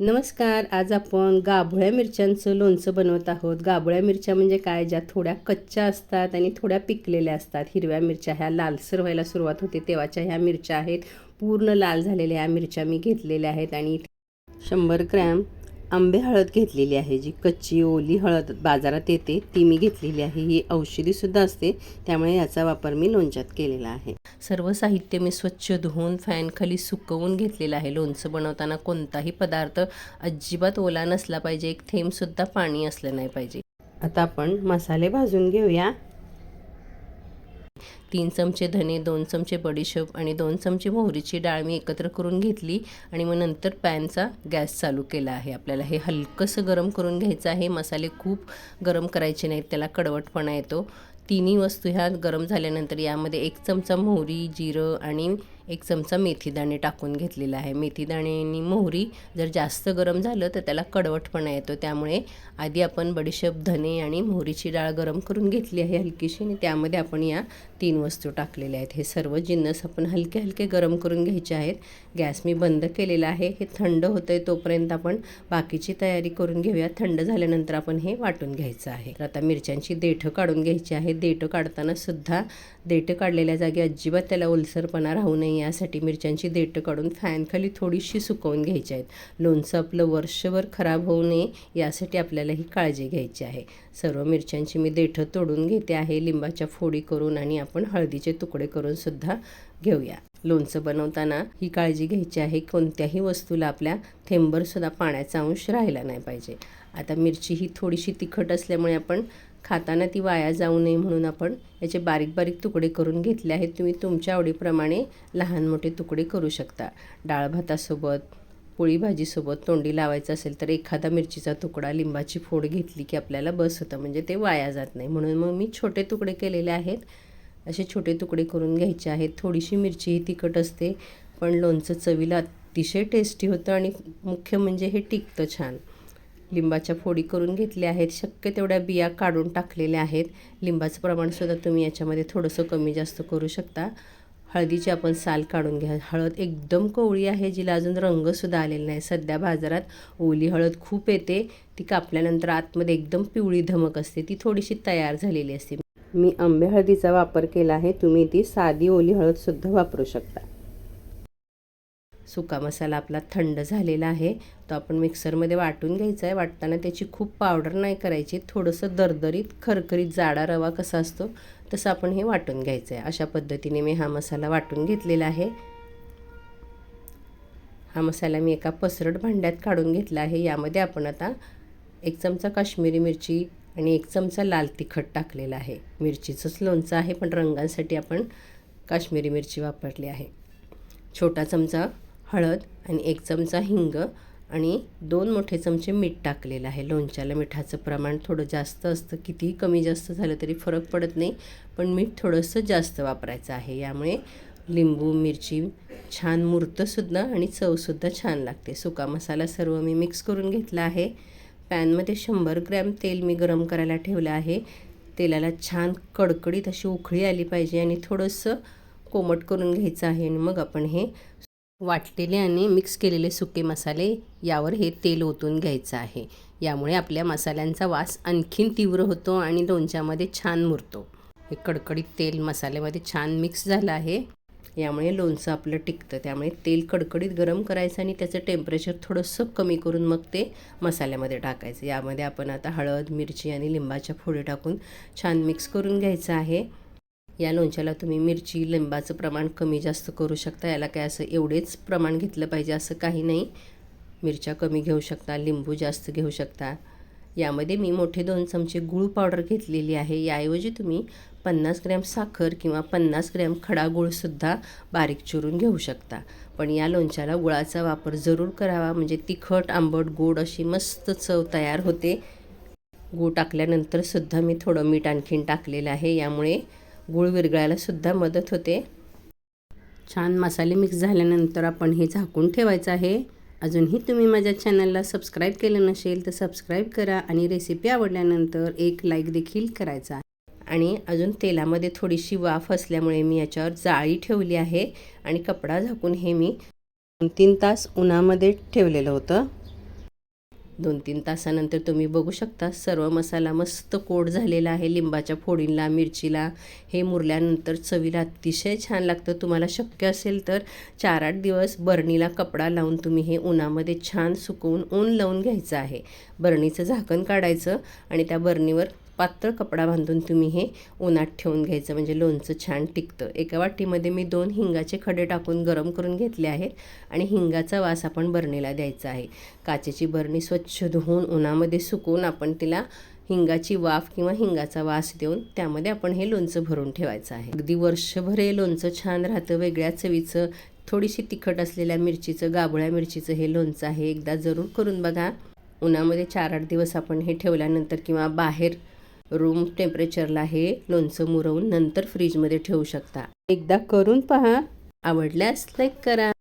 नमस्कार आज आपण गाभोळ्या मिरच्यांचं लोणचं बनवत आहोत. गाभोळ्या मिरच्या म्हणजे काय? ज्या थोड्या कच्च्या असतात आणि थोड्या पिकलेल्या असतात. हिरव्या मिरच्या ह्या लालसर व्हायला सुरुवात होते. तेव्हाच्या ह्या मिरच्या आहेत पूर्ण लाल झालेल्या ह्या मिरच्या मी घेतलेल्या आहेत आणि शंभर ग्रॅम आंबे हळद घेतलेली आहे जी कच्ची ओली हळद बाजारात येते ती मी घेतलेली आहे. ही औषधीसुद्धा असते त्यामुळे याचा वापर मी लोणच्यात केलेला आहे. सर्व साहित्य मी स्वच्छ धुवून फॅनखाली सुकवून घेतलेलं आहे. लोणचं बनवताना कोणताही पदार्थ अजिबात ओला नसला पाहिजे. एक थेंबसुद्धा पाणी असलं नाही पाहिजे. आता आपण मसाले भाजून घेऊया. तीन चमचे धने दोन चमचे बडीशेप आणि दोन चमचे मोहरीची डाळ मी एकत्र करून घेतली आणि मग नंतर पॅनचा गॅस चालू केला आहे. आपल्याला हे हलकंसं गरम करून घ्यायचं आहे. मसाले खूप गरम करायचे नाहीत त्याला कडवटपणा येतो. तिन्ही वस्तू ह्या गरम झाल्यानंतर यामध्ये एक चमचा मोहरी जिरं आणि एक चमचा मेथीदाणे टाकून घेतलेला आहे. मेथीदाणे आणि मोहरी जर जास्त गरम झालं तर त्याला कडवटपणा येतो. त्यामुळे आधी आपण बडीशेप धने आणि मोहरीची डाळ गरम करून घेतली आहे हलकीशी आणि त्यामध्ये आपण या तीन वस्तू टाकलेल्या आहेत. हे सर्व जिन्नस आपण हलके हलके गरम करून घ्यायचे आहेत. गॅस मी बंद केलेला आहे. हे थंड होतं आहे तोपर्यंत आपण बाकीची तयारी करून घेऊया. थंड झाल्यानंतर आपण हे वाटून घ्यायचं आहे. तर आता मिरच्यांची देठं काढून घ्यायची आहे. देठं काढताना सुद्धा देठं काढलेल्या जागी अजिबात त्याला ओलसरपणा राहू नये. यासाठी मिरच्यांची देठं काढून फॅनखाली थोडीशी सुकवून घ्यायची आहेत. लोणचं आपलं वर्षभर खराब होऊ नये यासाठी आपल्याला ही काळजी घ्यायची आहे. सर्व मिरच्यांची मी देठं तोडून घेते आहे. लिंबाच्या फोडी करून आणि आपण हळदीचे तुकडे करून सुद्धा घेऊया. लोणचं बनवताना ही काळजी घ्यायची आहे. कोणत्याही वस्तूला आपल्या थेंबरसुद्धा पाण्याचा अंश राहिला नाही पाहिजे. आता मिरची ही थोडीशी तिखट असल्यामुळे आपण खाताना ती वाया जाऊ नये म्हणून आपण याचे बारीक बारीक तुकडे करून घेतले आहेत. तुम्ही तुमच्या आवडीप्रमाणे लहान मोठे तुकडे करू शकता. डाळ भातासोबत पोळी भाजीसोबत तोंडी लावायचं असेल तर एखादा मिरचीचा तुकडा लिंबाची फोड घेतली की आपल्याला बस होतं. म्हणजे ते वाया जात नाही. म्हणून मग मी छोटे तुकडे केलेले आहेत. असे छोटे तुकडे करून घ्यायचे आहेत. थोडीशी मिरची ही तिखट असते पण लोणचं चवीला अतिशय टेस्टी होतं आणि मुख्य म्हणजे हे टिकतं छान. लिंबाच्या फोडी करून घेतल्या आहेत. शक्य तेवढ्या बिया काढून टाकलेल्या आहेत. लिंबाचं प्रमाणसुद्धा तुम्ही याच्यामध्ये थोडंसं कमी जास्त करू शकता. हळदीची आपण साल काढून घ्या. हळद एकदम कोवळी आहे जिला अजून रंगसुद्धा आलेला नाही. सध्या बाजारात ओली हळद खूप येते. ती कापल्यानंतर आतमध्ये एकदम पिवळी धमक असते. ती थोडीशी तयार झालेली असते. मी आंबे हळदीचा वापर केला आहे. तुम्ही ती साधी ओली हळदसुद्धा वापरू शकता. सुका मसाला आपला थंड झालेला आहे तो आपण मिक्सरमध्ये वाटून घ्यायचा आहे. वाटताना त्याची खूप पावडर नाही करायची थोडंसं दरदरीत खरखरीत जाडा रवा कसा असतो तसं आपण हे वाटून घ्यायचं आहे. अशा पद्धतीने मी हा मसाला वाटून घेतलेला आहे. हा मसाला मी एका पसरट भांड्यात काढून घेतला आहे. यामध्ये आपण आता एक चमचा काश्मीरी मिरची आणि एक चमचा लाल तिखट टाकलेला आहे. मिरचीचंच लोणचं आहे पण रंगांसाठी आपण काश्मीरी मिरची वापरली आहे. छोटा चमचा हळद आणि एक चमचा हिंग आणि दोन मोठे चमचे मीठ टाकलेलं आहे. लोणच्याला मिठाचं प्रमाण थोडं जास्त असतं. कितीही कमी जास्त झालं तरी फरक पडत नाही पण मीठ थोडंसं जास्त वापरायचं आहे. यामुळे लिंबू मिरची छान मुरतंसुद्धा आणि चवसुद्धा छान लागते. सुका मसाला सर्व मी मिक्स करून घेतला आहे. पॅनमध्ये शंभर ग्रॅम तेल मी गरम करायला ठेवलं आहे. तेलाला छान कडकडीत अशी उखळी आली पाहिजे आणि थोडंसं कोमट करून घ्यायचं आहे आणि मग आपण हे वाटलेले आणि मिक्स केलेले सुके मसाले यावर हे तेल ओतून घ्यायचं आहे. यामुळे आपल्या मसाल्यांचा वास आणखीन तीव्र होतो आणि लोणच्यामध्ये छान मुरतो. हे कडकडीत तेल मसाल्यामध्ये छान मिक्स झालं आहे. यामुळे लोणचं आपलं टिकतं. त्यामुळे तेल कडकडीत गरम करायचं आणि त्याचं टेम्परेचर थोडंसं कमी करून मग ते मसाल्यामध्ये टाकायचं. यामध्ये आपण आता हळद मिरची आणि लिंबाच्या फोडी टाकून छान मिक्स करून घ्यायचं आहे. या लोणच्याला तुम्ही मिरची लिंबाचं प्रमाण कमी जास्त करू शकता. याला काय असं एवढेच प्रमाण घेतलं पाहिजे असं काही नाही. मिरच्या कमी घेऊ शकता लिंबू जास्त घेऊ शकता. यामध्ये मी मोठे दोन चमचे गूळ पावडर घेतलेली आहे. याऐवजी तुम्ही पन्नास ग्रॅम साखर किंवा पन्नास ग्रॅम खडा गुळसुद्धा बारीक चिरून घेऊ शकता. पण या लोणच्याला गुळाचा वापर जरूर करावा. म्हणजे तिखट आंबट गोड अशी मस्त चव तयार होते. गूळ टाकल्यानंतरसुद्धा मी थोडं मीठ आणखीन टाकलेलं आहे. यामुळे गूळ विरघळायला सुद्धा मदत होते. छान मसाले मिक्स झाल्यानंतर आपण हे झाकून ठेवायचं आहे. अजूनही तुम्ही माझ्या चॅनलला सबस्क्राईब केलं नसेल तर सबस्क्राईब करा आणि रेसिपी आवडल्यानंतर एक लाईक देखील करायचा आणि अजून तेलामध्ये थोडीशी वाफ असल्यामुळे मी याच्यावर जाळी ठेवली आहे आणि कपडा झाकून हे मी दोन तीन तास उन्हामध्ये ठेवलेलं होतं. दोन तीन तासानंतर तुम्ही बघू शकता. सर्व मसाला मस्त कोट झालेला आहे. लिंबाच्या फोडींला मिरचीला हे मुरल्यानंतर चवीला अतिशय छान लागतं. तुम्हाला शक्य असेल तर चार आठ दिवस बरणीला कपडा लावून तुम्ही हे उन्हामध्ये छान सुकवून ऊन लावून घ्यायचं आहे. बरणीचं झाकण काढायचं आणि त्या बरणीवर पातळ कपडा बांधून तुम्ही हे उन्हात ठेवून घ्यायचं म्हणजे लोणचं छान टिकतं. एका वाटीमध्ये मी दोन हिंगाचे खडे टाकून गरम करून घेतले आहेत आणि हिंगाचा वास आपण बरणीला द्यायचा आहे. काचेची बरणी स्वच्छ धुवून उन्हामध्ये सुकवून आपण तिला हिंगाची वाफ किंवा हिंगाचा वास देऊन त्यामध्ये आपण हे लोणचं भरून ठेवायचं आहे. अगदी वर्षभर हे लोणचं छान राहतं. वेगळ्या चवीचं थोडीशी तिखट असलेल्या मिरचीचं गाबळ्या मिरचीचं हे लोणचं आहे. एकदा जरूर करून बघा. उन्हामध्ये चार आठ दिवस आपण हे ठेवल्यानंतर किंवा बाहेर रूम टेम्परेचरला हे लोणचं मुरवून नंतर फ्रीजमध्ये ठेवू शकता. एकदा करून पहा. आवडल्यास लाईक करा.